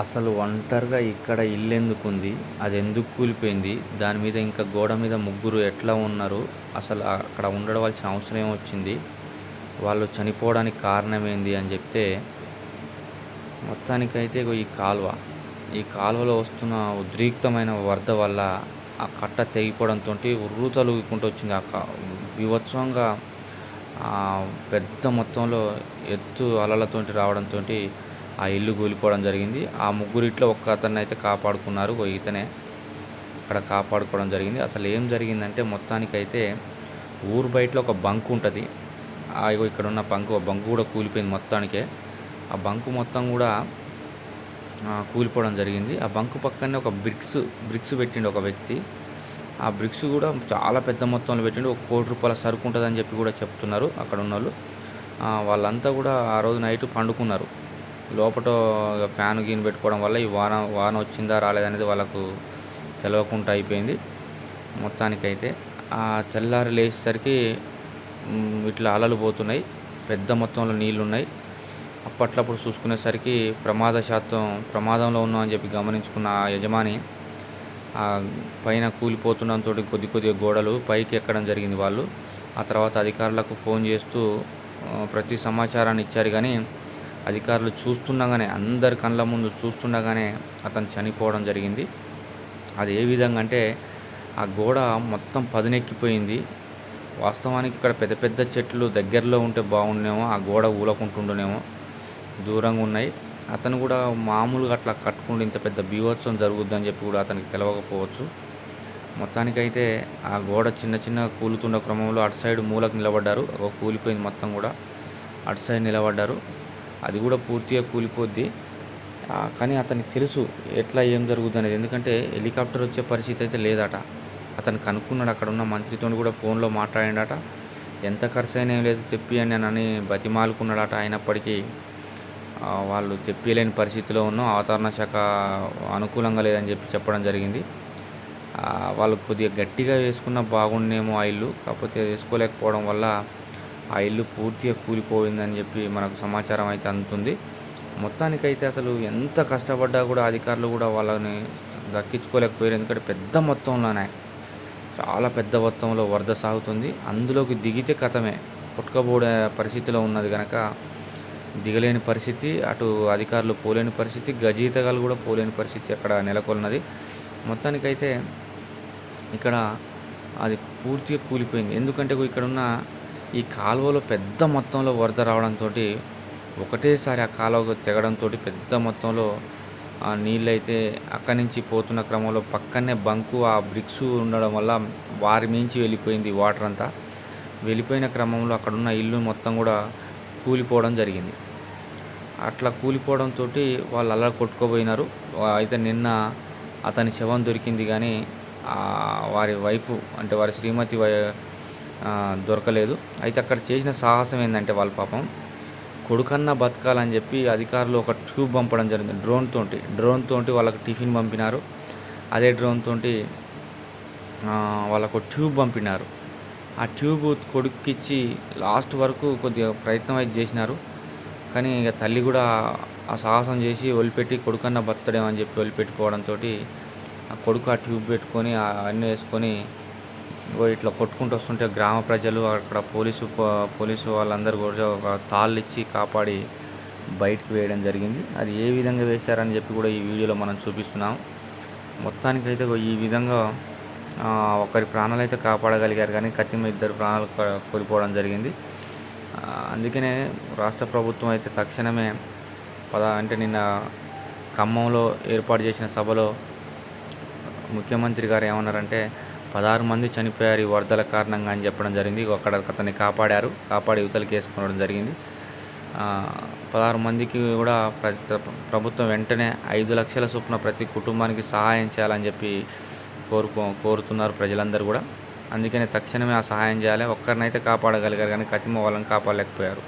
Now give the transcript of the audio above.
అసలు ఒంటరిగా ఇక్కడ ఇల్లు ఎందుకుంది? అది ఎందుకు కూలిపోయింది? దాని మీద ఇంకా గోడ మీద ముగ్గురు ఎట్లా ఉన్నారు? అసలు అక్కడ ఉండవలసిన అవసరం ఏమొచ్చింది వాళ్ళు చనిపోవడానికి కారణం ఏంది అని చెప్తే మొత్తానికైతే ఈ కాలువ. ఈ కాలువలో వస్తున్న ఉద్రిక్తమైన వరద వల్ల ఆ కట్ట తెగిపోవడంతో ఉర్రు తలుగుకుంటూ వచ్చింది. ఆ క బీభత్సంగా ఆ పెద్ద మొత్తంలో ఎత్తు అలలతోటి రావడంతో ఆ ఇల్లు కూలిపోవడం జరిగింది. ఆ ముగ్గురిట్లో ఒక్క అతన్ని అయితే కాపాడుకున్నారు. ఓ ఇతనే అక్కడ కాపాడుకోవడం జరిగింది. అసలు ఏం జరిగిందంటే మొత్తానికైతే ఊరు బయటలో ఒక బంక్ ఉంటుంది. ఆ ఇక్కడ ఉన్న బంకు ఆ బంకు కూడా కూలిపోయింది మొత్తానికే. ఆ బంకు మొత్తం కూడా కూలిపోవడం జరిగింది. ఆ బంకు పక్కనే ఒక బ్రిక్స్ బ్రిక్స్ పెట్టిండు ఒక వ్యక్తి. ఆ బ్రిక్స్ కూడా చాలా పెద్ద మొత్తంలో పెట్టిండు. ఒక కోటి రూపాయల సరుకు ఉంటుందని చెప్పి కూడా చెప్తున్నారు అక్కడ ఉన్న వాళ్ళు వాళ్ళంతా కూడా ఆ రోజు నైట్ పండుకున్నారు. లోపల ఫ్యాన్ గీన్ పెట్టుకోవడం వల్ల ఈ వాన వాన వచ్చిందా రాలేదనేది వాళ్ళకు తెలియకుండా అయిపోయింది. మొత్తానికైతే ఆ తెల్లారి లేచేసరికి ఇట్లా అలలు పోతున్నాయి. పెద్ద మొత్తంలో నీళ్ళు ఉన్నాయి అప్పట్లప్పుడు చూసుకునేసరికి ప్రమాద శాతం ప్రమాదంలో ఉన్నాం అని చెప్పి గమనించుకున్న ఆ యజమాని ఆ పైన కూలిపోతున్నంతో కొద్ది కొద్దిగా గోడలు పైకి ఎక్కడం జరిగింది వాళ్ళు. ఆ తర్వాత అధికారులకు ఫోన్ చేస్తూ ప్రతి సమాచారాన్ని ఇచ్చారు కానీ అధికారులు చూస్తుండగానే అందరి కళ్ళ ముందు చూస్తుండగానే అతను చనిపోవడం జరిగింది. అది ఏ విధంగా అంటే ఆ గోడ మొత్తం పదునెక్కిపోయింది. వాస్తవానికి ఇక్కడ పెద్ద పెద్ద చెట్లు దగ్గరలో ఉంటే బాగుండేమో ఆ గోడ ఊలకుంటుండేమో దూరంగా ఉన్నాయి. అతను కూడా మామూలుగా అట్లా కట్టుకుంటూ ఇంత పెద్ద బీభత్సం జరుగుద్దని చెప్పి కూడా అతనికి తెలియకపోవచ్చు మొత్తానికైతే ఆ గోడ చిన్న చిన్న కూలుతున్న క్రమంలో అటు సైడ్ మూలకు నిలబడ్డారు. ఒక కూలిపోయింది మొత్తం కూడా. అటు సైడ్ నిలబడ్డారు. అది కూడా పూర్తిగా కూలిపోద్ది. కానీ అతనికి తెలుసు ఎట్లా ఏం జరుగుద్ది అనేది ఎందుకంటే హెలికాప్టర్ వచ్చే పరిస్థితి అయితే లేదట. అతను కనుక్కున్నాడు అక్కడ ఉన్న మంత్రితో కూడా ఫోన్లో మాట్లాడాడట. ఎంత ఖర్చు అయినా ఏం లేదు తెప్పియండి అని అని బతిమాలుకున్నాడట. అయినప్పటికీ వాళ్ళు తెప్పియలేని పరిస్థితిలో ఉన్నా వాతావరణ శాఖ అనుకూలంగా లేదని చెప్పి చెప్పడం జరిగింది. వాళ్ళు కొద్దిగా గట్టిగా వేసుకున్న బాగుండేమో ఆ ఇల్లు. కాకపోతే వేసుకోలేకపోవడం వల్ల ఆ ఇల్లు పూర్తిగా కూలిపోయిందని చెప్పి మనకు సమాచారం అయితే అందుతుంది. మొత్తానికైతే అసలు ఎంత కష్టపడ్డా కూడా అధికారులు కూడా వాళ్ళని దక్కించుకోలేకపోయారు. ఎందుకంటే పెద్ద మొత్తంలోనే చాలా పెద్ద మొత్తంలో వరద సాగుతుంది. అందులోకి దిగితే కథమే. కొట్టుకపోడే పరిస్థితిలో ఉన్నది కనుక దిగలేని పరిస్థితి అటు అధికారులు పోలేని పరిస్థితి గజీతగాలు కూడా పోలేని పరిస్థితి అక్కడ నెలకొన్నది. మొత్తానికైతే ఇక్కడ అది పూర్తిగా కూలిపోయింది. ఎందుకంటే ఇక్కడ ఉన్న ఈ కాలువలో పెద్ద మొత్తంలో వరద రావడంతో ఒకటేసారి ఆ కాలువ తెగడంతో పెద్ద మొత్తంలో ఆ నీళ్ళు అయితే అక్కడి నుంచి పోతున్న క్రమంలో పక్కనే బంకు ఆ బ్రిక్స్ ఉండడం వల్ల వారి మించి వెళ్ళిపోయింది వాటర్ అంతా. వెళ్ళిపోయిన క్రమంలో అక్కడ ఉన్న ఇల్లు మొత్తం కూడా కూలిపోవడం జరిగింది. అట్లా కూలిపోవడంతో వాళ్ళు అలా కొట్టుకోపోయినారు. అయితే నిన్న అతని శవం దొరికింది కానీ వారి వైఫ్ అంటే వారి శ్రీమతి వై- దొరకలేదు. అయితే అక్కడ చేసిన సాహసం ఏంటంటే వాళ్ళ పాపం కొడుకన్నా బతకాలని చెప్పి అధికారులు ఒక ట్యూబ్ పంపడం జరిగింది. డ్రోన్ తోటి డ్రోన్ తోటి వాళ్ళకి టిఫిన్ పంపినారు. అదే డ్రోన్ తోటి వాళ్ళకు ట్యూబ్ పంపినారు. ఆ ట్యూబ్ కొడుక్కిచ్చి లాస్ట్ వరకు కొద్దిగా ప్రయత్నం అయితే చేసినారు. కానీ ఇక తల్లి కూడా ఆ సాహసం చేసి వదిలిపెట్టి కొడుకన్నా బతడేమని అని చెప్పి వదిలిపెట్టుకోవడంతో ఆ కొడుకు ఆ ట్యూబ్ పెట్టుకొని అవన్నీ అన్నీ వేసుకొని ఇట్లా కొట్టుకుంటూ వస్తుంటే గ్రామ ప్రజలు అక్కడ పోలీసు పోలీసు వాళ్ళందరూ కూడా ఒక తాళ్ళు ఇచ్చి కాపాడి బయటికి వేయడం జరిగింది. అది ఏ విధంగా వేశారని చెప్పి కూడా ఈ వీడియోలో మనం చూపిస్తున్నాం. మొత్తానికైతే ఈ విధంగా ఒకరి ప్రాణాలు అయితే కాపాడగలిగారు కానీ కత్తిమ ఇద్దరు ప్రాణాలు కోల్పోవడం జరిగింది. అందుకనే రాష్ట్ర ప్రభుత్వం అయితే తక్షణమే పద అంటే నిన్న ఖమ్మంలో ఏర్పాటు చేసిన సభలో ముఖ్యమంత్రి గారు ఏమన్నారంటే పదహారు మంది చనిపోయారు ఈ వరదల కారణంగా అని చెప్పడం జరిగింది. అక్కడ అతన్ని కాపాడారు. కాపాడి యువతలకి వేసుకోవడం జరిగింది. పదహారు మందికి కూడా ప్రభుత్వం వెంటనే ఐదు లక్షల చొప్పున ప్రతి కుటుంబానికి సహాయం చేయాలని చెప్పి కోరుకో కోరుతున్నారు ప్రజలందరూ కూడా. అందుకనే తక్షణమే ఆ సహాయం చేయాలి. ఒక్కరినైతే కాపాడగలిగారు కానీ కతిమ వాళ్ళని కాపాడలేకపోయారు.